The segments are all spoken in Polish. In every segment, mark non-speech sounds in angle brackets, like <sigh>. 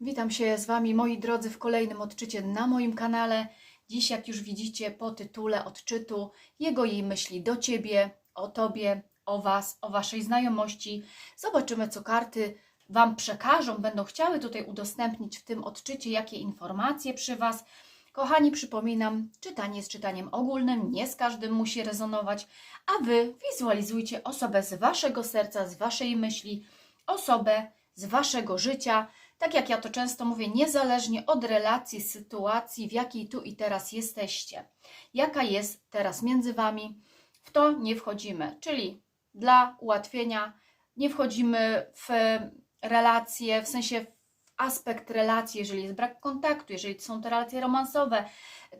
Witam się z Wami, moi drodzy, w kolejnym odczycie na moim kanale. Dziś, jak już widzicie po tytule odczytu, jego jej myśli do Ciebie, o Tobie, o Was, o Waszej znajomości. Zobaczymy, co karty Wam przekażą, będą chciały tutaj udostępnić w tym odczycie, jakie informacje przy Was. Kochani, przypominam, czytanie jest czytaniem ogólnym, nie z każdym musi rezonować, a Wy wizualizujcie osobę z Waszego serca, z Waszej myśli, osobę z Waszego życia. Tak jak ja to często mówię, niezależnie od relacji, sytuacji, w jakiej tu i teraz jesteście, jaka jest teraz między Wami, w to nie wchodzimy. Czyli dla ułatwienia nie wchodzimy w relacje, w sensie w aspekt relacji, jeżeli jest brak kontaktu, jeżeli są to relacje romansowe,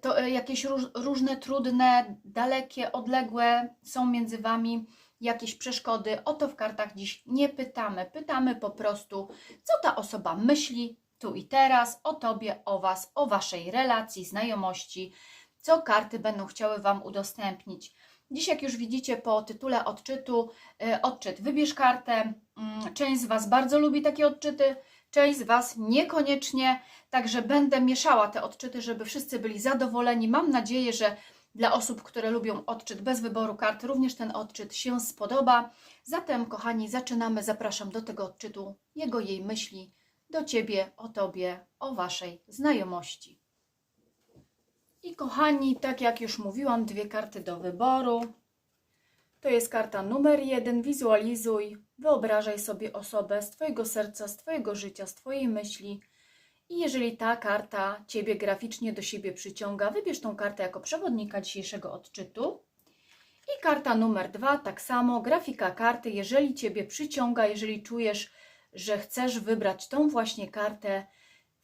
to e, jakieś róż, różne trudne, dalekie, odległe są między Wami jakieś przeszkody. O to w kartach dziś nie pytamy. Pytamy po prostu, co ta osoba myśli tu i teraz o Tobie, o Was, o Waszej relacji, znajomości, co karty będą chciały Wam udostępnić. Dziś, jak już widzicie po tytule odczytu, y, odczyt wybierz kartę. Mm, Część z Was bardzo lubi takie odczyty, część z Was niekoniecznie, także będę mieszała te odczyty, żeby wszyscy byli zadowoleni. Mam nadzieję, że dla osób, które lubią odczyt bez wyboru kart, również ten odczyt się spodoba. Zatem, kochani, zaczynamy. Zapraszam do tego odczytu jego, jej myśli do Ciebie, o Tobie, o Waszej znajomości. I kochani, tak jak już mówiłam, dwie karty do wyboru. To jest karta numer jeden. Wizualizuj, wyobrażaj sobie osobę z Twojego serca, z Twojego życia, z Twojej myśli. I jeżeli ta karta Ciebie graficznie do siebie przyciąga, wybierz tą kartę jako przewodnika dzisiejszego odczytu. I karta numer dwa, tak samo, grafika karty, jeżeli Ciebie przyciąga, jeżeli czujesz, że chcesz wybrać tą właśnie kartę,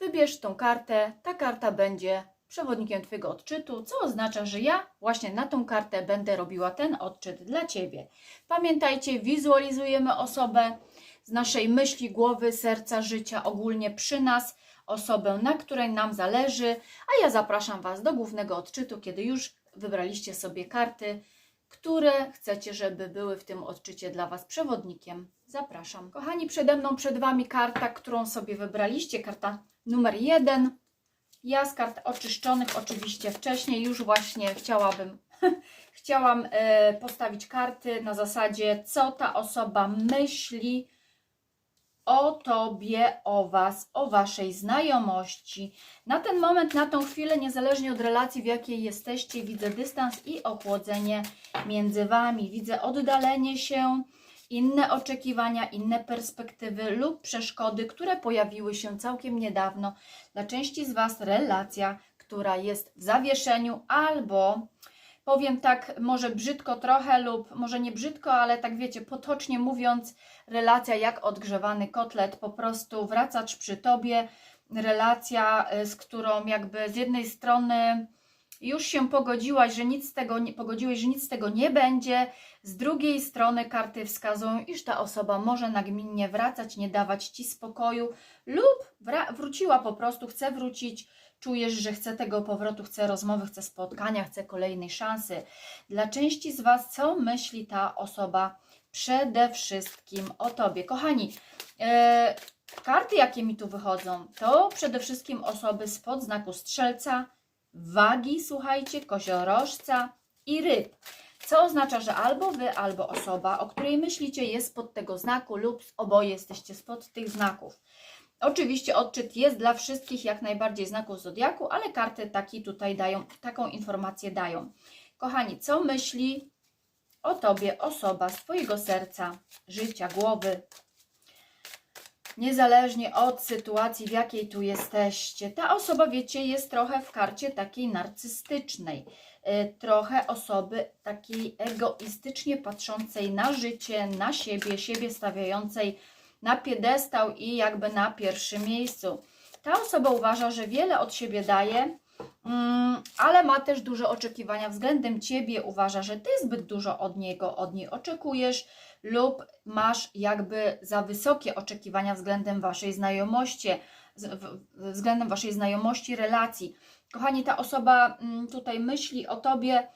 wybierz tą kartę, ta karta będzie przewodnikiem Twojego odczytu, co oznacza, że ja właśnie na tą kartę będę robiła ten odczyt dla Ciebie. Pamiętajcie, wizualizujemy osobę z naszej myśli, głowy, serca, życia, ogólnie przy nas, osobę, na której nam zależy, a ja zapraszam Was do głównego odczytu, kiedy już wybraliście sobie karty, które chcecie, żeby były w tym odczycie dla Was przewodnikiem. Zapraszam. Kochani, przede mną, przed Wami karta, którą sobie wybraliście, karta numer jeden. Ja z kart oczyszczonych oczywiście wcześniej już właśnie chciałabym, <laughs> chciałam e, postawić karty na zasadzie, co ta osoba myśli o Tobie, o Was, o Waszej znajomości. Na ten moment, na tą chwilę, niezależnie od relacji, w jakiej jesteście, widzę dystans i ochłodzenie między Wami. Widzę oddalenie się, inne oczekiwania, inne perspektywy lub przeszkody, które pojawiły się całkiem niedawno. Dla części z Was relacja, która jest w zawieszeniu albo powiem tak, może brzydko trochę lub może nie brzydko, ale tak wiecie, potocznie mówiąc, relacja jak odgrzewany kotlet, po prostu wracacz przy tobie, relacja, y, z którą jakby z jednej strony już się pogodziłaś, że nic z tego nie, pogodziłeś, że nic z tego nie będzie, z drugiej strony karty wskazują, iż ta osoba może nagminnie wracać, nie dawać ci spokoju lub wróciła po prostu, chce wrócić, czujesz, że chce tego powrotu, chce rozmowy, chce spotkania, chce kolejnej szansy. Dla części z Was, co myśli ta osoba przede wszystkim o Tobie? Kochani, e, karty, jakie mi tu wychodzą, to przede wszystkim osoby spod znaku strzelca, wagi, słuchajcie, koziorożca i ryb. Co oznacza, że albo wy, albo osoba, o której myślicie, jest spod tego znaku, lub oboje jesteście spod tych znaków. Oczywiście odczyt jest dla wszystkich jak najbardziej znaków zodiaku, ale karty taki tutaj dają, taką informację dają. Kochani, co myśli o tobie osoba z twojego serca, życia, głowy? Niezależnie od sytuacji, w jakiej tu jesteście, ta osoba, wiecie, jest trochę w karcie takiej narcystycznej. Y, Trochę osoby takiej egoistycznie patrzącej na życie, na siebie, siebie stawiającej na piedestał i jakby na pierwszym miejscu. Ta osoba uważa, że wiele od siebie daje, mm, ale ma też duże oczekiwania względem ciebie. Uważa, że ty zbyt dużo od niego, od niej oczekujesz, lub masz jakby za wysokie oczekiwania względem waszej znajomości, względem waszej znajomości, relacji. Kochani, ta osoba mm, tutaj myśli o tobie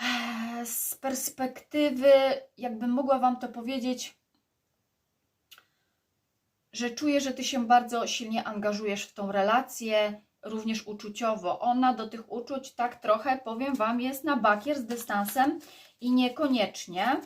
eh, z perspektywy, jakbym mogła wam to powiedzieć, że czuje, że ty się bardzo silnie angażujesz w tą relację, również uczuciowo. Ona do tych uczuć tak trochę, powiem Wam, jest na bakier z dystansem i niekoniecznie.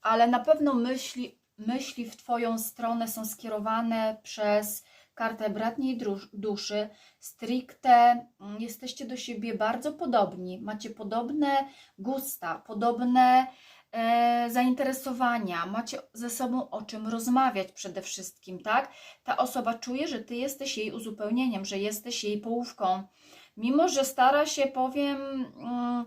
Ale na pewno myśli, myśli w Twoją stronę są skierowane przez kartę bratniej duszy. Stricte mm, jesteście do siebie bardzo podobni, macie podobne gusta, podobne e, zainteresowania, macie ze sobą o czym rozmawiać przede wszystkim, tak? Ta osoba czuje, że ty jesteś jej uzupełnieniem, że jesteś jej połówką. Mimo, że stara się, powiem, mm,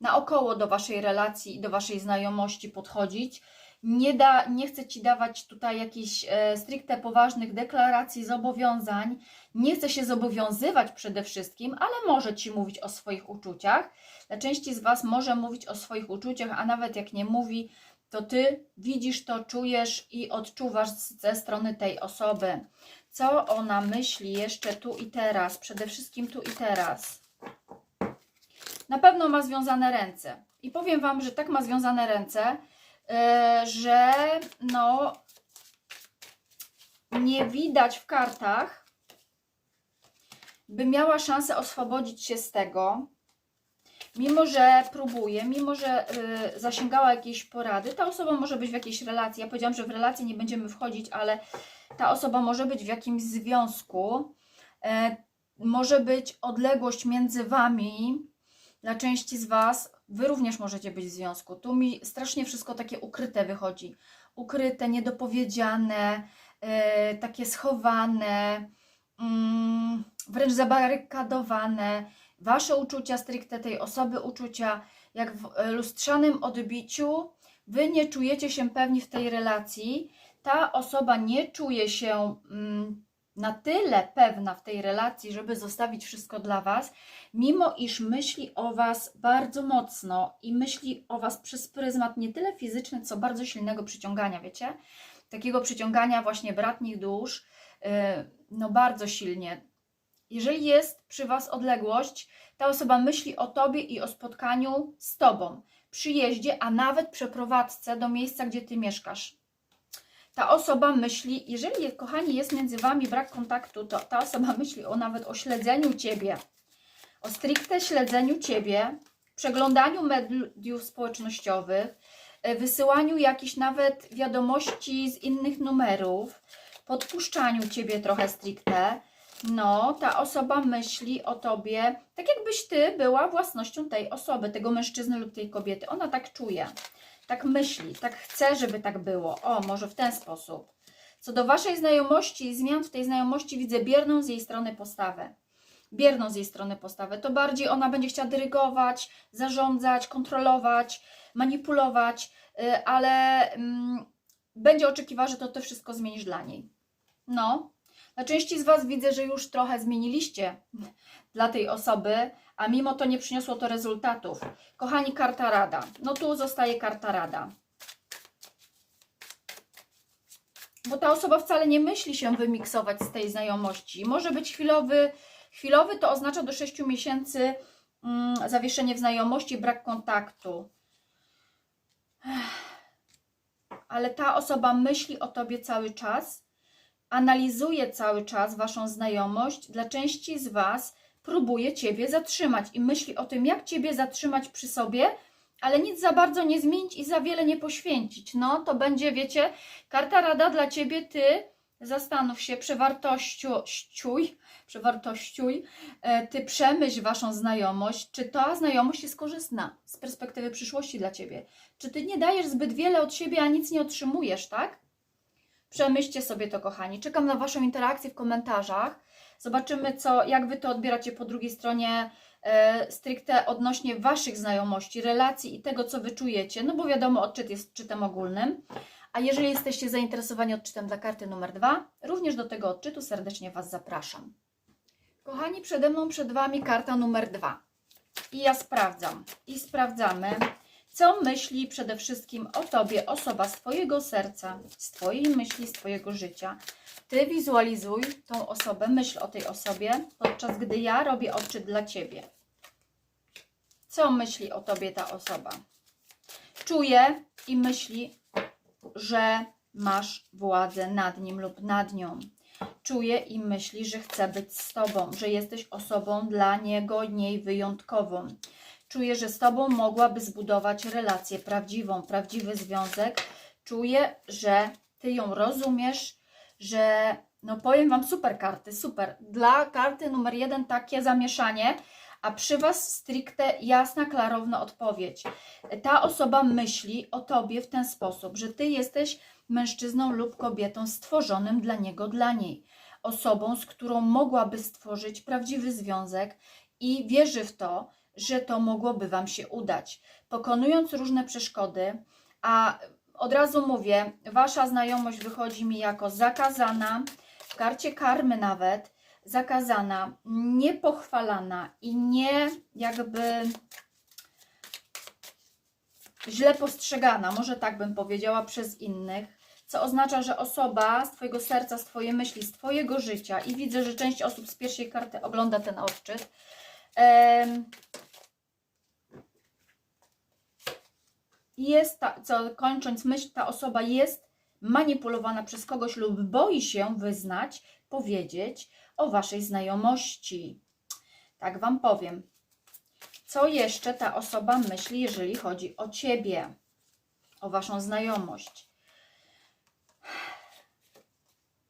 naokoło do waszej relacji i do waszej znajomości podchodzić, nie, da, nie chce ci dawać tutaj jakichś e, stricte poważnych deklaracji, zobowiązań, nie chce się zobowiązywać przede wszystkim, ale może ci mówić o swoich uczuciach. Dla części z Was może mówić o swoich uczuciach, a nawet jak nie mówi, to Ty widzisz to, czujesz i odczuwasz ze strony tej osoby. Co ona myśli jeszcze tu i teraz, przede wszystkim tu i teraz. Na pewno ma związane ręce. I powiem Wam, że tak ma związane ręce, że no nie widać w kartach, by miała szansę oswobodzić się z tego, mimo że próbuje, mimo że y, zasięgała jakiejś porady, ta osoba może być w jakiejś relacji. Ja powiedziałam, że w relacje nie będziemy wchodzić, ale ta osoba może być w jakimś związku. E, może być odległość między wami. Dla części z was, wy również możecie być w związku. Tu mi strasznie wszystko takie ukryte wychodzi. Ukryte, niedopowiedziane, e, takie schowane, mm, wręcz zabarykadowane wasze uczucia, stricte tej osoby uczucia, jak w e, lustrzanym odbiciu, wy nie czujecie się pewni w tej relacji, ta osoba nie czuje się mm, na tyle pewna w tej relacji, żeby zostawić wszystko dla was, mimo iż myśli o was bardzo mocno i myśli o was przez pryzmat nie tyle fizyczny, co bardzo silnego przyciągania, wiecie? Takiego przyciągania właśnie bratnich dusz, yy, no bardzo silnie, jeżeli jest przy Was odległość, ta osoba myśli o Tobie i o spotkaniu z Tobą, przyjeździe, a nawet przeprowadzce do miejsca, gdzie Ty mieszkasz. Ta osoba myśli, jeżeli, kochani, jest między Wami brak kontaktu, to ta osoba myśli o nawet o śledzeniu Ciebie, o stricte śledzeniu Ciebie, przeglądaniu mediów społecznościowych, e, wysyłaniu jakichś nawet wiadomości z innych numerów, podpuszczaniu Ciebie trochę stricte, no, ta osoba myśli o tobie, tak jakbyś ty była własnością tej osoby, tego mężczyzny lub tej kobiety. Ona tak czuje, tak myśli, tak chce, żeby tak było. O, może w ten sposób. Co do waszej znajomości i zmian w tej znajomości, widzę bierną z jej strony postawę. Bierną z jej strony postawę. To bardziej ona będzie chciała dyrygować, zarządzać, kontrolować, manipulować, yy, ale mm, będzie oczekiwała, że to ty wszystko zmienisz dla niej. No, dla części z Was widzę, że już trochę zmieniliście dla tej osoby, a mimo to nie przyniosło to rezultatów. Kochani, karta rada. No tu zostaje karta rada. Bo ta osoba wcale nie myśli się wymiksować z tej znajomości. Może być chwilowy, chwilowy to oznacza do 6 miesięcy mm, zawieszenie w znajomości, brak kontaktu. Ale ta osoba myśli o Tobie cały czas analizuje cały czas Waszą znajomość, dla części z Was próbuje Ciebie zatrzymać i myśli o tym, jak Ciebie zatrzymać przy sobie, ale nic za bardzo nie zmienić i za wiele nie poświęcić. No, to będzie, wiecie, karta rada dla Ciebie, Ty zastanów się, przewartościuj, przewartościuj, Ty przemyśl Waszą znajomość, czy ta znajomość jest korzystna z perspektywy przyszłości dla Ciebie. Czy Ty nie dajesz zbyt wiele od siebie, a nic nie otrzymujesz, tak? Przemyślcie sobie to, kochani. Czekam na Waszą interakcję w komentarzach. Zobaczymy, co, jak Wy to odbieracie po drugiej stronie e, stricte odnośnie Waszych znajomości, relacji i tego, co Wy czujecie. No bo wiadomo, odczyt jest odczytem ogólnym. A jeżeli jesteście zainteresowani odczytem dla karty numer dwa, również do tego odczytu serdecznie Was zapraszam. Kochani, przede mną, przed Wami karta numer dwa. I ja sprawdzam. I sprawdzamy, co myśli przede wszystkim o Tobie osoba z Twojego serca, z Twojej myśli, z Twojego życia. Ty wizualizuj tą osobę, myśl o tej osobie, podczas gdy ja robię odczyt dla Ciebie. Co myśli o Tobie ta osoba? czuje i myśli, że masz władzę nad nim lub nad nią. Czuje i myśli, że chce być z tobą, że jesteś osobą dla niego niej wyjątkową. Czuje, że z tobą mogłaby zbudować relację prawdziwą, prawdziwy związek. Czuje, że ty ją rozumiesz, że no powiem wam super karty, super. Dla karty numer jeden takie zamieszanie, a przy was stricte jasna, klarowna odpowiedź. Ta osoba myśli o tobie w ten sposób, że ty jesteś mężczyzną lub kobietą stworzonym dla niego, dla niej. Osobą, z którą mogłaby stworzyć prawdziwy związek i wierzy w to, że to mogłoby Wam się udać. Pokonując różne przeszkody, a od razu mówię, Wasza znajomość wychodzi mi jako zakazana, w karcie karmy nawet, zakazana, niepochwalana i nie jakby źle postrzegana, może tak bym powiedziała, przez innych, co oznacza, że osoba z Twojego serca, z Twojej myśli, z Twojego życia i widzę, że część osób z pierwszej karty ogląda ten odczyt, jest, ta, co kończąc myśl, ta osoba jest manipulowana przez kogoś lub boi się wyznać, powiedzieć o Waszej znajomości. Tak Wam powiem. Co jeszcze ta osoba myśli, jeżeli chodzi o Ciebie, o Waszą znajomość?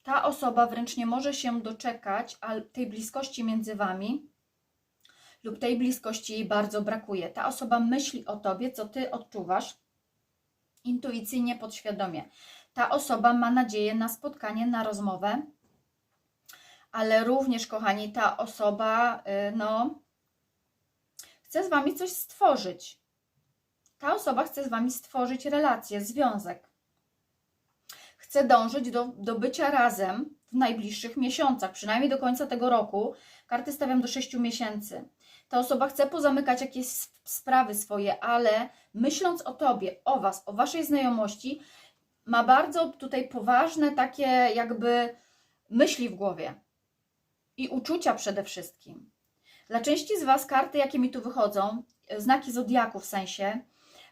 Ta osoba wręcz nie może się doczekać tej bliskości między Wami, lub tej bliskości jej bardzo brakuje. Ta osoba myśli o Tobie, co Ty odczuwasz intuicyjnie, podświadomie. Ta osoba ma nadzieję na spotkanie, na rozmowę, ale również, kochani, ta osoba, y, no, chce z Wami coś stworzyć. Ta osoba chce z Wami stworzyć relację, związek. Chce dążyć do, do bycia razem w najbliższych miesiącach, przynajmniej do końca tego roku. Karty stawiam do 6 miesięcy. Ta osoba chce pozamykać jakieś sprawy swoje, ale myśląc o Tobie, o Was, o Waszej znajomości, ma bardzo tutaj poważne takie jakby myśli w głowie i uczucia przede wszystkim. Dla części z Was karty, jakie mi tu wychodzą, e, znaki zodiaku w sensie,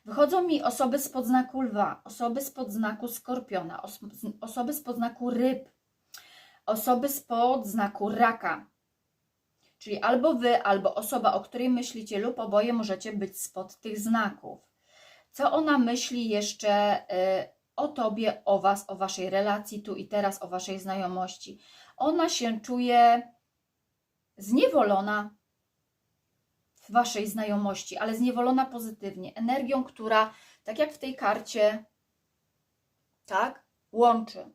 wychodzą mi osoby spod znaku lwa, osoby spod znaku skorpiona, os osoby spod znaku ryb, osoby spod znaku raka. Czyli albo Wy, albo osoba, o której myślicie, lub oboje możecie być spod tych znaków. Co ona myśli jeszcze y, o Tobie, o Was, o Waszej relacji tu i teraz, o Waszej znajomości? Ona się czuje zniewolona w Waszej znajomości, ale zniewolona pozytywnie, energią, która, tak jak w tej karcie, tak, łączy,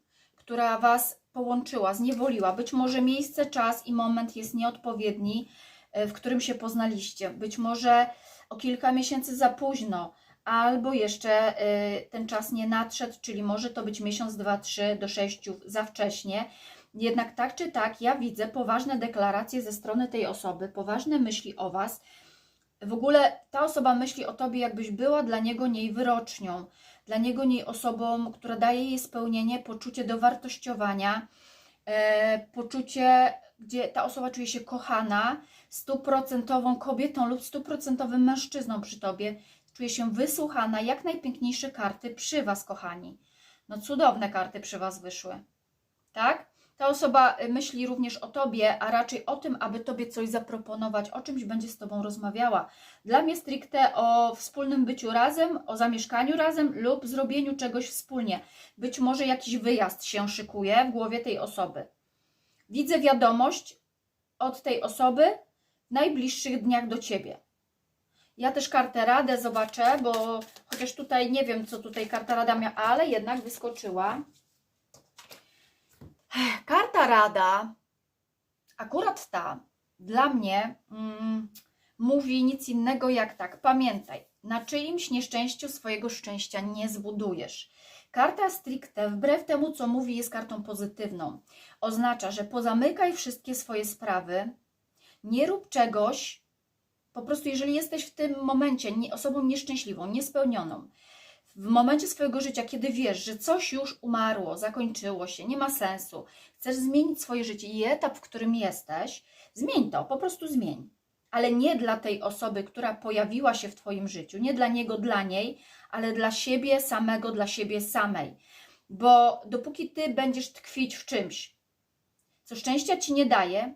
która Was połączyła, zniewoliła. Być może miejsce, czas i moment jest nieodpowiedni, e, w którym się poznaliście. Być może o kilka miesięcy za późno, albo jeszcze e, ten czas nie nadszedł, czyli może to być miesiąc, dwa, trzy do sześciu za wcześnie. Jednak tak czy tak, ja widzę poważne deklaracje ze strony tej osoby, poważne myśli o Was. W ogóle ta osoba myśli o Tobie, jakbyś była dla niego niej wyrocznią, dla niego niej osobą, która daje jej spełnienie, poczucie dowartościowania, e, poczucie, gdzie ta osoba czuje się kochana, stuprocentową kobietą lub stuprocentowym mężczyzną przy Tobie, czuje się wysłuchana, jak najpiękniejsze karty przy Was, kochani. No cudowne karty przy Was wyszły, tak? Ta osoba y, myśli również o Tobie, a raczej o tym, aby Tobie coś zaproponować, o czymś będzie z Tobą rozmawiała. Dla mnie stricte o wspólnym byciu razem, o zamieszkaniu razem lub zrobieniu czegoś wspólnie. Być może jakiś wyjazd się szykuje w głowie tej osoby. Widzę wiadomość od tej osoby w najbliższych dniach do Ciebie. Ja też kartę radę zobaczę, bo chociaż tutaj nie wiem, co tutaj karta rada miała, ale jednak wyskoczyła. Karta rada, akurat ta, dla mnie mm, mówi nic innego jak tak. Pamiętaj, na czyimś nieszczęściu swojego szczęścia nie zbudujesz. Karta stricte, wbrew temu, co mówi, jest kartą pozytywną. Oznacza, że pozamykaj wszystkie swoje sprawy, nie rób czegoś, po prostu jeżeli jesteś w tym momencie osobą nieszczęśliwą, niespełnioną, w momencie swojego życia, kiedy wiesz, że coś już umarło, zakończyło się, nie ma sensu, chcesz zmienić swoje życie i etap, w którym jesteś, zmień to, po prostu zmień. ale nie dla tej osoby, która pojawiła się w Twoim życiu, nie dla niego, dla niej, ale dla siebie samego, dla siebie samej. Bo dopóki Ty będziesz tkwić w czymś, co szczęścia Ci nie daje,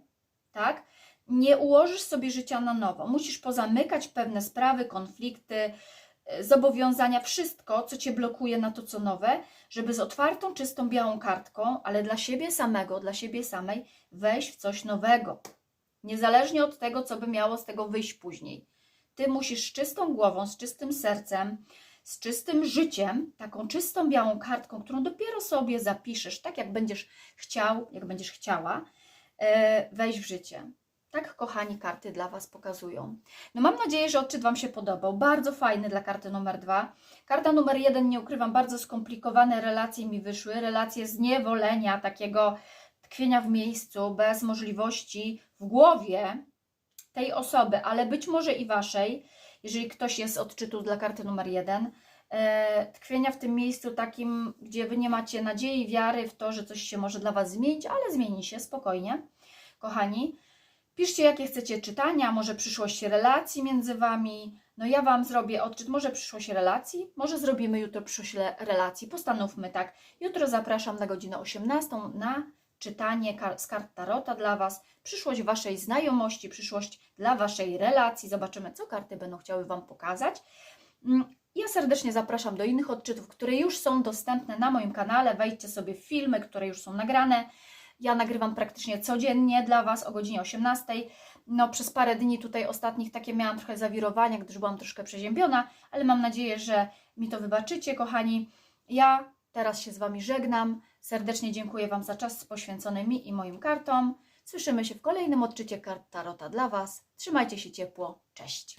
tak? Nie ułożysz sobie życia na nowo. Musisz pozamykać pewne sprawy, konflikty, zobowiązania, wszystko, co Cię blokuje na to, co nowe, żeby z otwartą, czystą, białą kartką, ale dla siebie samego, dla siebie samej, wejść w coś nowego. Niezależnie od tego, co by miało z tego wyjść później. Ty musisz z czystą głową, z czystym sercem, z czystym życiem, taką czystą, białą kartką, którą dopiero sobie zapiszesz, tak jak będziesz chciał, jak będziesz chciała, e, wejść w życie. Tak, kochani, karty dla Was pokazują. No mam nadzieję, że odczyt Wam się podobał. Bardzo fajny dla karty numer dwa. Karta numer jeden, nie ukrywam, bardzo skomplikowane relacje mi wyszły. Relacje zniewolenia, takiego tkwienia w miejscu, bez możliwości w głowie tej osoby, ale być może i Waszej, jeżeli ktoś jest odczytu dla karty numer jeden, e, tkwienia w tym miejscu takim, gdzie Wy nie macie nadziei, wiary w to, że coś się może dla Was zmienić, ale zmieni się spokojnie, kochani. Piszcie, jakie chcecie czytania, może przyszłość relacji między Wami. No ja Wam zrobię odczyt, może przyszłość relacji, może zrobimy jutro przyszłość relacji. Postanówmy tak. Jutro zapraszam na godzinę 18 na czytanie z kart Tarota dla Was. Przyszłość Waszej znajomości, przyszłość dla Waszej relacji. Zobaczymy, co karty będą chciały Wam pokazać. Mm, Ja serdecznie zapraszam do innych odczytów, które już są dostępne na moim kanale. Wejdźcie sobie w filmy, które już są nagrane. Ja nagrywam praktycznie codziennie dla Was o godzinie 18. No, przez parę dni tutaj ostatnich takie miałam trochę zawirowania, gdyż byłam troszkę przeziębiona, ale mam nadzieję, że mi to wybaczycie, kochani. Ja teraz się z Wami żegnam. Serdecznie dziękuję Wam za czas poświęcony mi i moim kartom. Słyszymy się w kolejnym odczycie kart Tarota dla Was. Trzymajcie się ciepło. Cześć.